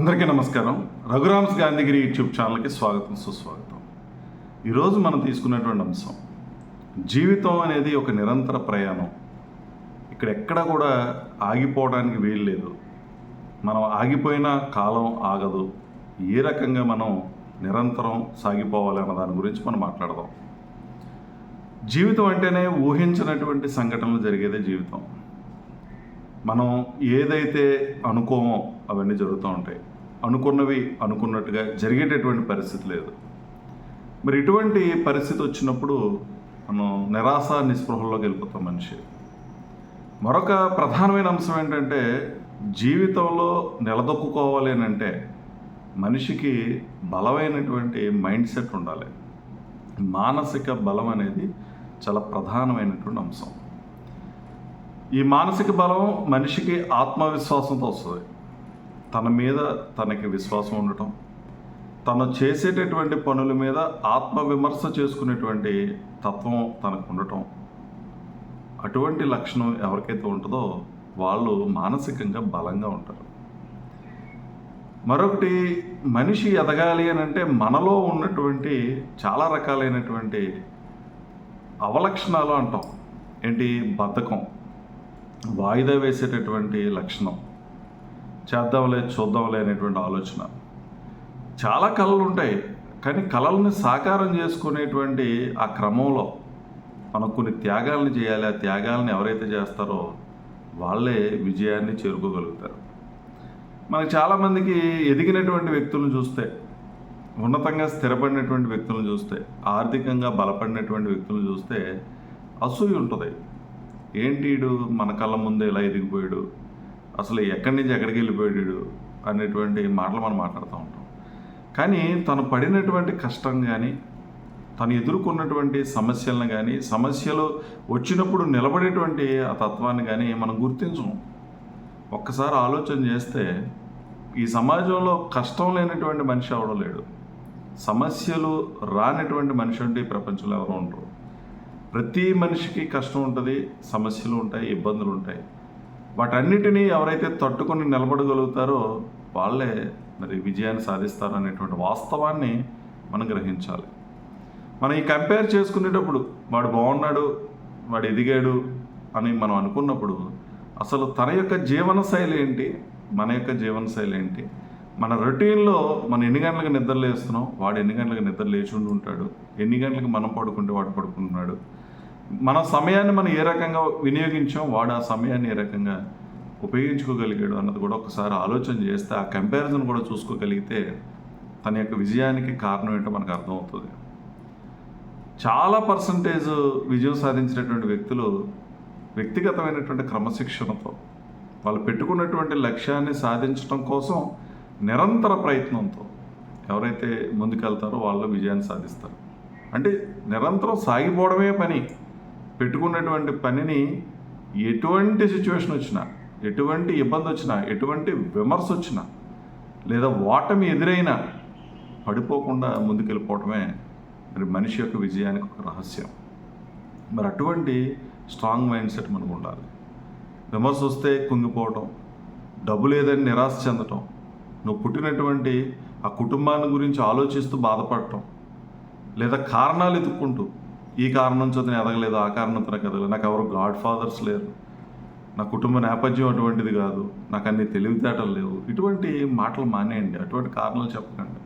అందరికీ నమస్కారం. రఘురామ్స్ గాంధీగిరి యూట్యూబ్ ఛానల్కి స్వాగతం సుస్వాగతం. ఈరోజు మనం తీసుకున్నటువంటి అంశం జీవితం అనేది ఒక నిరంతర ప్రయాణం. ఇక్కడ ఎక్కడ కూడా ఆగిపోవడానికి వీలు లేదు. మనం ఆగిపోయిన కాలం ఆగదు. ఏ రకంగా మనం నిరంతరం సాగిపోవాలి అన్న దాని గురించి మనం మాట్లాడదాం. జీవితం అంటేనే ఊహించినటువంటి సంఘటనలు జరిగేదే జీవితం. మనం ఏదైతే అనుకోమో అవన్నీ జరుగుతూ ఉంటాయి. అనుకున్నవి అనుకున్నట్టుగా జరిగేటటువంటి పరిస్థితి లేదు. మరి ఇటువంటి పరిస్థితి వచ్చినప్పుడు మనం నిరాశ నిస్పృహల్లోకి వెళ్ళిపోతాం మనిషి. మరొక ప్రధానమైన అంశం ఏంటంటే జీవితంలో నిలదొక్కుకోవాలి అని అంటే మనిషికి బలమైనటువంటి మైండ్ సెట్ ఉండాలి. మానసిక బలం అనేది చాలా ప్రధానమైనటువంటి అంశం. ఈ మానసిక బలం మనిషికి ఆత్మవిశ్వాసంతో వస్తుంది. తన మీద తనకి విశ్వాసం ఉండటం తను చేసేటటువంటి పనుల మీద ఆత్మవిమర్శ చేసుకునేటువంటి తత్వం తనకు ఉండటం. అటువంటి లక్షణం ఎవరికైతే ఉంటుందో వాళ్ళు మానసికంగా బలంగా ఉంటారు. మరొకటి మనిషి ఎదగాలి అని అంటే మనలో ఉన్నటువంటి చాలా రకాలైనటువంటి అవలక్షణాలు అంటాం. ఏంటి? బద్ధకం వాయిదా వేసేటటువంటి లక్షణం. చేద్దాంలే చూద్దాంలే అనేటువంటి ఆలోచన. చాలా కళలు ఉంటాయి కానీ కళల్ని సాకారం చేసుకునేటువంటి ఆ క్రమంలో మనం కొన్ని త్యాగాలను చేయాలి. ఆ త్యాగాలను ఎవరైతే చేస్తారో వాళ్ళే విజయాన్ని చేరుకోగలుగుతారు. మనకు చాలామందికి ఎదిగినటువంటి వ్యక్తులను చూస్తే ఉన్నతంగా స్థిరపడినటువంటి వ్యక్తులను చూస్తే ఆర్థికంగా బలపడినటువంటి వ్యక్తులను చూస్తే అసూయ ఉంటుంది. ఏంటి మన కళ్ళ ముందే ఇలా ఎదిగిపోయాడు? అసలు ఎక్కడి నుంచి ఎక్కడికి వెళ్ళిపోయాడు అనేటువంటి మాటలు మనం మాట్లాడుతూ ఉంటాం. కానీ తను పడినటువంటి కష్టం కానీ తను ఎదుర్కొన్నటువంటి సమస్యలను కానీ సమస్యలు వచ్చినప్పుడు నిలబడేటువంటి ఆ తత్వాన్ని కానీ మనం గుర్తించం ఒక్కసారి ఆలోచన చేస్తే ఈ సమాజంలో కష్టం లేనటువంటి మనిషి అవడం లేడు. సమస్యలు రానటువంటి మనిషి అంటే ఈ ప్రపంచంలో ఎవరు ఉండరు. ప్రతి మనిషికి కష్టం ఉంటుంది సమస్యలు ఉంటాయి ఇబ్బందులు ఉంటాయి. వాటన్నిటినీ ఎవరైతే తట్టుకొని నిలబడగలుగుతారో వాళ్ళే మరి విజయాన్ని సాధిస్తారు అనేటువంటి వాస్తవాన్ని మనం గ్రహించాలి. మనం ఈ కంపేర్ చేసుకునేటప్పుడు వాడు బాగున్నాడు వాడు ఎదిగాడు అని మనం అనుకున్నప్పుడు అసలు తన యొక్క జీవన శైలి ఏంటి మన యొక్క జీవన శైలి ఏంటి? మన రొటీన్లో మనం ఎన్ని గంటలకు నిద్ర లేస్తున్నాం వాడు ఎన్ని గంటలకు నిద్ర లేచి ఉండి ఉంటాడు ఎన్ని గంటలకు మనం పడుకుంటే వాడు పడుకుంటున్నాడు మన సమయాన్ని మనం ఏ రకంగా వినియోగించాం వాడు ఆ సమయాన్ని ఏ రకంగా ఉపయోగించుకోగలిగాడు అన్నది కూడా ఒకసారి ఆలోచన చేస్తే ఆ కంపారిజన్ కూడా చూసుకోగలిగితే తన యొక్క విజయానికి కారణం ఏంటో మనకు అర్థమవుతుంది. చాలా పర్సంటేజ్ విజయం సాధించినటువంటి వ్యక్తులు వ్యక్తిగతమైనటువంటి క్రమశిక్షణతో వాళ్ళు పెట్టుకున్నటువంటి లక్ష్యాన్ని సాధించడం కోసం నిరంతర ప్రయత్నంతో ఎవరైతే ముందుకెళ్తారో వాళ్ళు విజయాన్ని సాధిస్తారు. అంటే నిరంతరం సాగిపోవడమే పని. పెట్టుకున్నటువంటి పనిని ఎటువంటి సిచ్యువేషన్ వచ్చినా ఎటువంటి ఇబ్బంది వచ్చినా ఎటువంటి విమర్శ వచ్చినా లేదా ఓటమి ఎదురైనా పడిపోకుండా ముందుకెళ్ళిపోవటమే మరి మనిషి యొక్క విజయానికి ఒక రహస్యం. మరి అటువంటి స్ట్రాంగ్ మైండ్ సెట్ మనకు ఉండాలి. విమర్శ వస్తే కుంగిపోవటం డబ్బు లేదని నిరాశ చెందటం నువ్వు పుట్టినటువంటి ఆ కుటుంబాన్ని గురించి ఆలోచిస్తూ బాధపడటం లేదా కారణాలు ఎదుక్కుంటూ ఈ కారణం చేత నేను ఎదగలేదు ఆ కారణంతో నాకు ఎదగలేదు. నాకు ఎవరు గాడ్ ఫాదర్స్ లేరు. నా కుటుంబ నేపథ్యం అటువంటిది కాదు. నాకు అన్ని తెలివితేటలు లేవు. ఇటువంటి మాటలు మానేయండి. అటువంటి కారణాలు చెప్పకండి.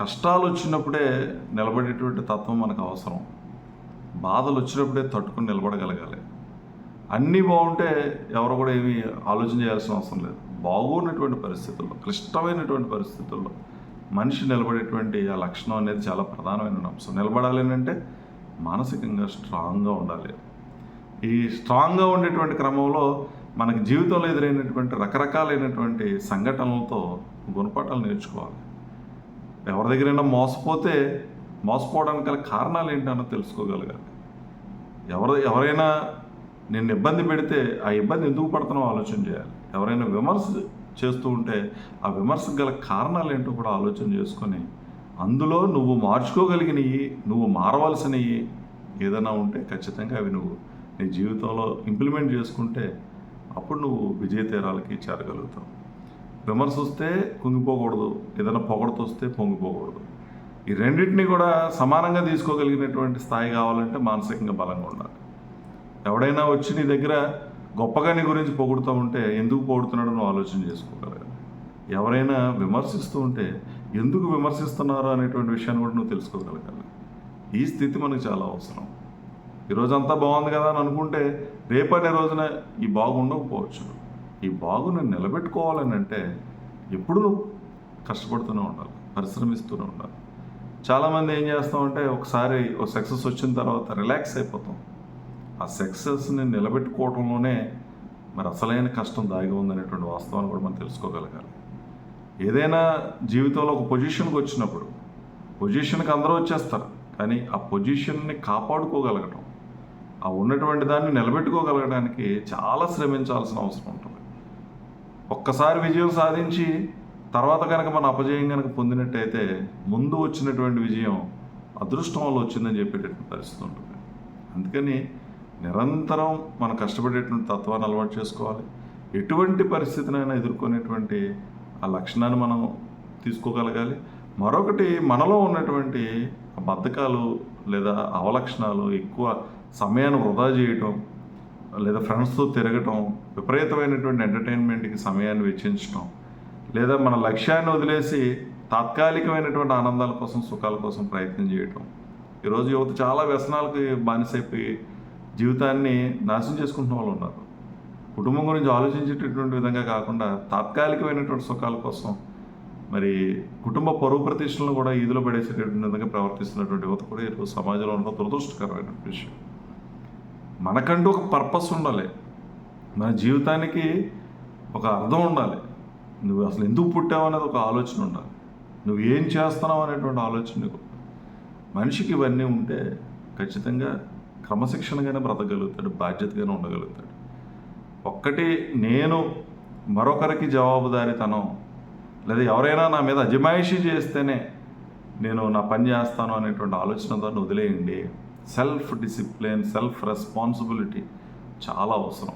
కష్టాలు వచ్చినప్పుడే నిలబడేటువంటి తత్వం మనకు అవసరం. బాధలు వచ్చినప్పుడే తట్టుకుని నిలబడగలగాలి. అన్నీ బాగుంటే ఎవరు కూడా ఏమీ ఆలోచన చేయాల్సిన అవసరం లేదు. బాగున్నటువంటి పరిస్థితుల్లో క్లిష్టమైనటువంటి పరిస్థితుల్లో మనిషి నిలబడేటువంటి ఆ లక్షణం అనేది చాలా ప్రధానమైన అంశం. నిలబడాలి అంటే మానసికంగా స్ట్రాంగ్గా ఉండాలి. ఈ స్ట్రాంగ్గా ఉండేటువంటి క్రమంలో మనకి జీవితంలో ఎదురైనటువంటి రకరకాలైనటువంటి సంఘటనలతో గుణపాఠాలు నేర్చుకోవాలి. ఎవరి దగ్గరైనా మోసపోతే మోసపోవడానికి గల కారణాలు ఏంటన్నో తెలుసుకోగలగాలి. ఎవరు ఎవరైనా నిన్ను ఇబ్బంది పెడితే ఆ ఇబ్బంది ఎందుకు పడుతున్నావు ఆలోచన చేయాలి. ఎవరైనా విమర్శ చేస్తూ ఉంటే ఆ విమర్శకు గల కారణాలు ఏంటో కూడా ఆలోచన చేసుకొని అందులో నువ్వు మార్చుకోగలిగినవి నువ్వు మారవలసినవి ఏదైనా ఉంటే ఖచ్చితంగా అవి నువ్వు నీ జీవితంలో ఇంప్లిమెంట్ చేసుకుంటే అప్పుడు నువ్వు విజయ తీరాలకి చేరగలుగుతావు. విమర్శ వస్తే కుంగిపోకూడదు ఏదైనా పొగడత వస్తే పొంగిపోకూడదు. ఈ రెండింటిని కూడా సమానంగా తీసుకోగలిగినటువంటి స్థాయి కావాలంటే మానసికంగా బలంగా ఉండాలి. ఎవడైనా వచ్చి నీ దగ్గర గొప్పగా నీ గురించి పొగుడుతూ ఉంటే ఎందుకు పొగుడుతున్నాడో నువ్వు ఆలోచన చేసుకోగలగాలి. ఎవరైనా విమర్శిస్తూ ఉంటే ఎందుకు విమర్శిస్తున్నారు అనేటువంటి విషయాన్ని కూడా నువ్వు తెలుసుకోగలగాలి. ఈ స్థితి మనకు చాలా అవసరం. ఈరోజు అంతా బాగుంది కదా అని అనుకుంటే రేపటి రోజున ఈ బాగుండకపోవచ్చు ఈ బాగుని నిలబెట్టుకోవాలని అంటే ఎప్పుడు కష్టపడుతూనే ఉండాలి పరిశ్రమిస్తూనే ఉండాలి. చాలామంది ఏం చేస్తామంటే ఒకసారి ఒక సక్సెస్ వచ్చిన తర్వాత రిలాక్స్ అయిపోతాం. ఆ సక్సెస్ని నిలబెట్టుకోవడంలోనే మరి అసలైన కష్టం దాగి ఉందనేటువంటి వాస్తవాన్ని కూడా మనం తెలుసుకోగలగాలి. ఏదైనా జీవితంలో ఒక పొజిషన్కి వచ్చినప్పుడు పొజిషన్కి అందరూ వచ్చేస్తారు కానీ ఆ పొజిషన్ని కాపాడుకోగలగటం ఆ ఉన్నటువంటి దాన్ని నిలబెట్టుకోగలగడానికి చాలా శ్రమించాల్సిన అవసరం ఉంటుంది. ఒక్కసారి విజయం సాధించి తర్వాత కనుక మన అపజయం కనుక పొందినట్టయితే ముందు వచ్చినటువంటి విజయం అదృష్టం వల్ల వచ్చిందని చెప్పేటటువంటి పరిస్థితి ఉంటుంది. అందుకని నిరంతరం మనం కష్టపడేటువంటి తత్వాన్ని అలవాటు చేసుకోవాలి. ఎటువంటి పరిస్థితినైనా ఎదుర్కొనేటువంటి ఆ లక్షణాన్ని మనం తీసుకోగలగాలి. మరొకటి మనలో ఉన్నటువంటి బద్ధకాలు లేదా అవలక్షణాలు ఎక్కువ సమయాన్ని వృధా చేయటం లేదా ఫ్రెండ్స్తో తిరగటం విపరీతమైనటువంటి ఎంటర్టైన్మెంట్కి సమయాన్ని వెచ్చించటం లేదా మన లక్ష్యాన్ని వదిలేసి తాత్కాలికమైనటువంటి ఆనందాల కోసం సుఖాల కోసం ప్రయత్నం చేయటం. ఈరోజు యువత చాలా వ్యసనాలకి బానిసైపోయి జీవితాన్ని నాశనం చేసుకుంటున్న వాళ్ళు ఉన్నారు. కుటుంబం గురించి ఆలోచించేటటువంటి విధంగా కాకుండా తాత్కాలికమైనటువంటి సుఖాల కోసం మరి కుటుంబ పరువు ప్రతిష్టలను కూడా ఈదులో పడేసేటటువంటి విధంగా ప్రవర్తిస్తున్నటువంటి యువత కూడా ఈరోజు సమాజంలో ఉన్న దురదృష్టకరమైన విషయం. మనకంటూ ఒక పర్పస్ ఉండాలి. మన జీవితానికి ఒక అర్థం ఉండాలి. నువ్వు అసలు ఎందుకు పుట్టావు అనేది ఒక ఆలోచన ఉండాలి. నువ్వు ఏం చేస్తున్నావు అనేటువంటి ఆలోచన నీకు మనిషికి ఇవన్నీ ఉంటే ఖచ్చితంగా క్రమశిక్షణగానే బ్రతకగలుగుతాడు బాధ్యతగానే ఉండగలుగుతాడు. ఒక్కటి నేను మరొకరికి జవాబుదారితనం లేదా ఎవరైనా నా మీద అజమాయిషీ చేస్తేనే నేను నా పని చేస్తాను అనేటువంటి ఆలోచనతో వదిలేయండి. సెల్ఫ్ డిసిప్లిన్ సెల్ఫ్ రెస్పాన్సిబిలిటీ చాలా అవసరం.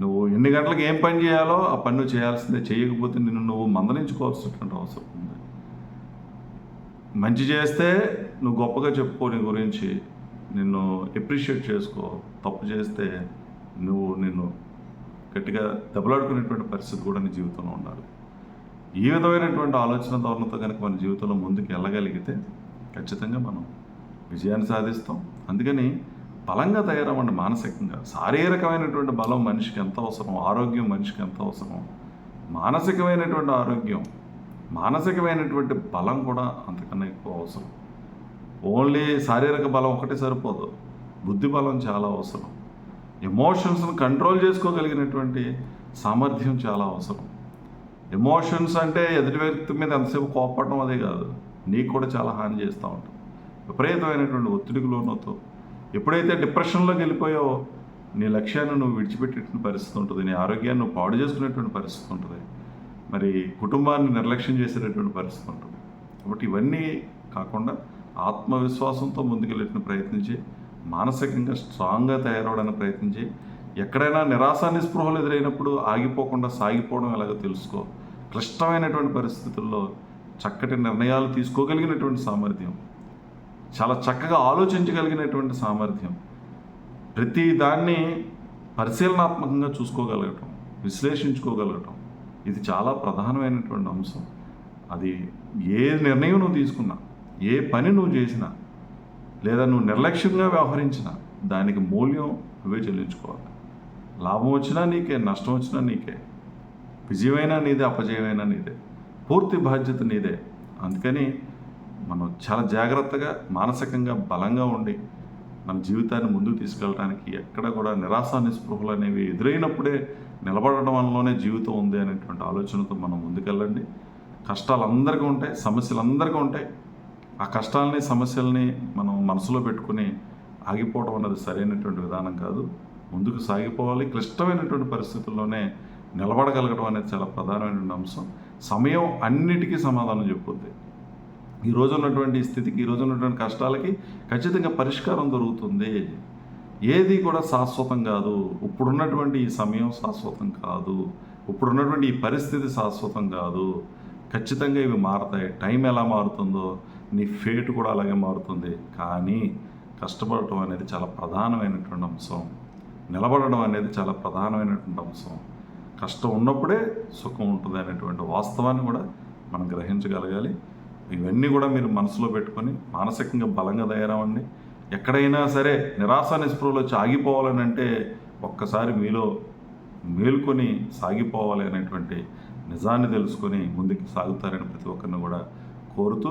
నువ్వు ఎన్ని గంటలకు ఏం పని చేయాలో ఆ పని నువ్వు చేయాల్సిందే. చేయకపోతే నిన్ను నువ్వు మందలించుకోవాల్సినటువంటి అవసరం ఉంది. మంచి చేస్తే నువ్వు గొప్పగా చెప్పుకో నీ గురించి నిన్ను ఎప్రిషియేట్ చేసుకో. తప్పు చేస్తే నువ్వు నిన్ను గట్టిగా దెబ్బలాడుకునేటువంటి పరిస్థితి కూడా నీ జీవితంలో ఉండాలి. ఈ విధమైనటువంటి ఆలోచన ధోరణితో కనుక మన జీవితంలో ముందుకు వెళ్ళగలిగితే ఖచ్చితంగా మనం విజయాన్ని సాధిస్తాం. అందుకని బలంగా తయారవ్వండి మానసికంగా. శారీరకమైనటువంటి బలం మనిషికి ఎంత అవసరం ఆరోగ్యం మనిషికి ఎంత అవసరం మానసికమైనటువంటి ఆరోగ్యం మానసికమైనటువంటి బలం కూడా అంతకన్నా ఎక్కువ అవసరం. ఓన్లీ శారీరక బలం ఒకటే సరిపోదు. బుద్ధి బలం చాలా అవసరం. ఎమోషన్స్ని కంట్రోల్ చేసుకోగలిగినటువంటి సామర్థ్యం చాలా అవసరం. ఎమోషన్స్ అంటే ఎదుటి వ్యక్తి మీద ఎంతసేపు కోపడడం అదే కాదు నీకు కూడా చాలా హాని చేస్తూ ఉంటుంది విపరీతమైనటువంటి ఒత్తిడికి లోనవుతావు. ఎప్పుడైతే డిప్రెషన్లోకి వెళ్ళిపోయావో నీ లక్ష్యాన్ని నువ్వు విడిచిపెట్టేటువంటి పరిస్థితి ఉంటుంది. నీ ఆరోగ్యాన్ని నువ్వు పాడు చేసుకునేటువంటి పరిస్థితి ఉంటుంది. మరి కుటుంబాన్ని నిర్లక్ష్యం చేసేటటువంటి పరిస్థితి ఉంటుంది. కాబట్టి ఇవన్నీ కాకుండా ఆత్మవిశ్వాసంతో ముందుకెళ్ళేటువంటి ప్రయత్నించి మానసికంగా స్ట్రాంగ్గా తయారవడానికి ప్రయత్నించి ఎక్కడైనా నిరాశ నిస్పృహలు ఎదురైనప్పుడు ఆగిపోకుండా సాగిపోవడం ఎలాగో తెలుసుకో. క్లిష్టమైనటువంటి పరిస్థితుల్లో చక్కటి నిర్ణయాలు తీసుకోగలిగినటువంటి సామర్థ్యం. చాలా చక్కగా ఆలోచించగలిగినటువంటి సామర్థ్యం. ప్రతి దాన్ని పరిశీలనాత్మకంగా చూసుకోగలగటం విశ్లేషించుకోగలగటం ఇది చాలా ప్రధానమైనటువంటి అంశం. అది ఏ నిర్ణయం నువ్వు తీసుకున్నా ఏ పని నువ్వు చేసినా లేదా నువ్వు నిర్లక్ష్యంగా వ్యవహరించినా దానికి మూల్యం నువ్వే చెల్లించుకోవాలి. లాభం వచ్చినా నీకే నష్టం వచ్చినా నీకే విజయమైనా నీదే అపజయమైనా నీదే పూర్తి బాధ్యత నీదే. అందుకని మనం చాలా జాగ్రత్తగా మానసికంగా బలంగా ఉండి మన జీవితాన్ని ముందుకు తీసుకెళ్ళడానికి ఎక్కడ కూడా నిరాశ నిస్పృహలు అనేవి ఎదురైనప్పుడే నిలబడడం వల్లనే జీవితం ఉంది అనేటువంటి ఆలోచనతో మనం ముందుకెళ్ళండి. కష్టాలు అందరికీ ఉంటాయి సమస్యలు అందరికీ ఉంటాయి. ఆ కష్టాలని సమస్యల్ని మనం మనసులో పెట్టుకుని ఆగిపోవడం అనేది సరైనటువంటి విధానం కాదు. ముందుకు సాగిపోవాలి. క్లిష్టమైనటువంటి పరిస్థితుల్లోనే నిలబడగలగడం అనేది చాలా ప్రధానమైనటువంటి అంశం. సమయం అన్నిటికీ సమాధానం చెప్పుద్ది. ఈ రోజు ఉన్నటువంటి స్థితికి ఈ రోజు ఉన్నటువంటి కష్టాలకి ఖచ్చితంగా పరిష్కారం దొరుకుతుంది. ఏది కూడా శాశ్వతం కాదు. ఇప్పుడున్నటువంటి ఈ సమయం శాశ్వతం కాదు. ఇప్పుడున్నటువంటి ఈ పరిస్థితి శాశ్వతం కాదు. ఖచ్చితంగా ఇవి మారతాయి. టైం ఎలా మారుతుందో నీ ఫేట్ కూడా అలాగే మారుతుంది. కానీ కష్టపడటం అనేది చాలా ప్రధానమైనటువంటి అంశం. నిలబడడం అనేది చాలా ప్రధానమైనటువంటి అంశం. కష్టం ఉన్నప్పుడే సుఖం ఉంటుంది అనేటువంటి వాస్తవాన్ని కూడా మనం గ్రహించగలగాలి. ఇవన్నీ కూడా మీరు మనసులో పెట్టుకొని మానసికంగా బలంగా తయారవ్వండి. ఎక్కడైనా సరే నిరాశ నిస్పృహలు ఆగిపోవాలని అంటే ఒక్కసారి మీలో మేల్కొని సాగిపోవాలి అనేటువంటి నిజాన్ని తెలుసుకొని ముందుకు సాగుతారని ప్రతి ఒక్కరిని కూడా కోరుతూ